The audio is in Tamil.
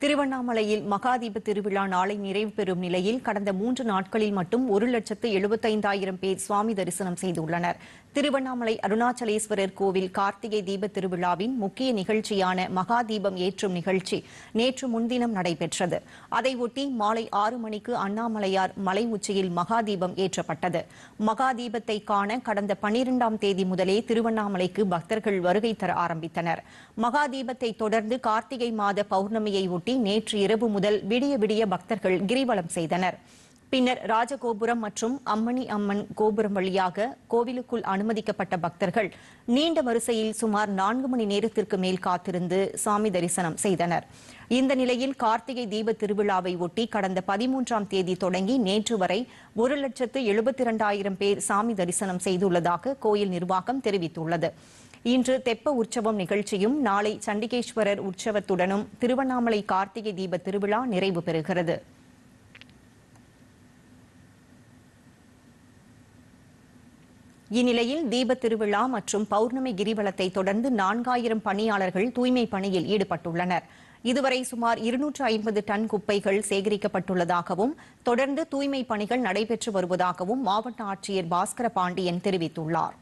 திருவண்ணாமலையில் மகாதீப திருவிழா நாளை நிறைவு பெறும் நிலையில் கடந்த மூன்று நாட்களில் மட்டும் ஒரு லட்சத்து எழுபத்தைந்தாயிரம் பேர் சுவாமி தரிசனம் செய்துள்ளனர். திருவண்ணாமலை அருணாச்சலேஸ்வரர் கோவில் கார்த்திகை தீப திருவிழாவின் முக்கிய நிகழ்ச்சியான மகாதீபம் ஏற்றும் நிகழ்ச்சி நேற்று முன்தினம் நடைபெற்றது. அதையொட்டி மாலை ஆறு மணிக்கு அண்ணாமலையார் மலை உச்சியில் மகாதீபம் ஏற்றப்பட்டது. மகாதீபத்தை காண கடந்த பனிரெண்டாம் தேதி முதலே திருவண்ணாமலைக்கு பக்தர்கள் வருகை தர ஆரம்பித்தனர். மகாதீபத்தை தொடர்ந்து கார்த்திகை மாத பௌர்ணமியை ஒட்டி முன்னிட்டு நேற்று இரவு முதல் விடிய விடிய பக்தர்கள் கிரிவலம் செய்தனர். பின்னர் ராஜகோபுரம் மற்றும் அம்மணி அம்மன் கோபுரம் வழியாக கோவிலுக்குள் அனுமதிக்கப்பட்ட பக்தர்கள் நீண்ட வரிசையில் சுமார் நான்கு மணி நேரத்திற்கு மேல் காத்திருந்து சாமி தரிசனம் செய்தனர். இந்த நிலையில் கார்த்திகை தீப திருவிழாவை ஒட்டி கடந்த பதிமூன்றாம் தேதி தொடங்கி நேற்று வரை ஒரு லட்சத்து எழுபத்தி இரண்டாயிரம் பேர் சாமி தரிசனம் செய்துள்ளதாக கோயில் நிர்வாகம் தெரிவித்துள்ளது. இன்று தெப்ப உற்சவம் நிகழ்ச்சியும் நாளை சண்டிகேஸ்வரர் உற்சவத்துடனும் திருவண்ணாமலை கார்த்திகை தீப திருவிழா நிறைவு பெறுகிறது. இந்நிலையில் தீப திருவிழா மற்றும் பௌர்ணமி கிரிவலத்தை தொடர்ந்து நான்காயிரம் பணியாளர்கள் தூய்மை பணியில் ஈடுபட்டுள்ளனர். இதுவரை சுமார் இருநூற்று ஐம்பது டன் குப்பைகள் சேகரிக்கப்பட்டுள்ளதாகவும் தொடர்ந்து தூய்மை பணிகள் நடைபெற்று வருவதாகவும் மாவட்ட ஆட்சியர் பாஸ்கர பாண்டியன் தெரிவித்துள்ளார்.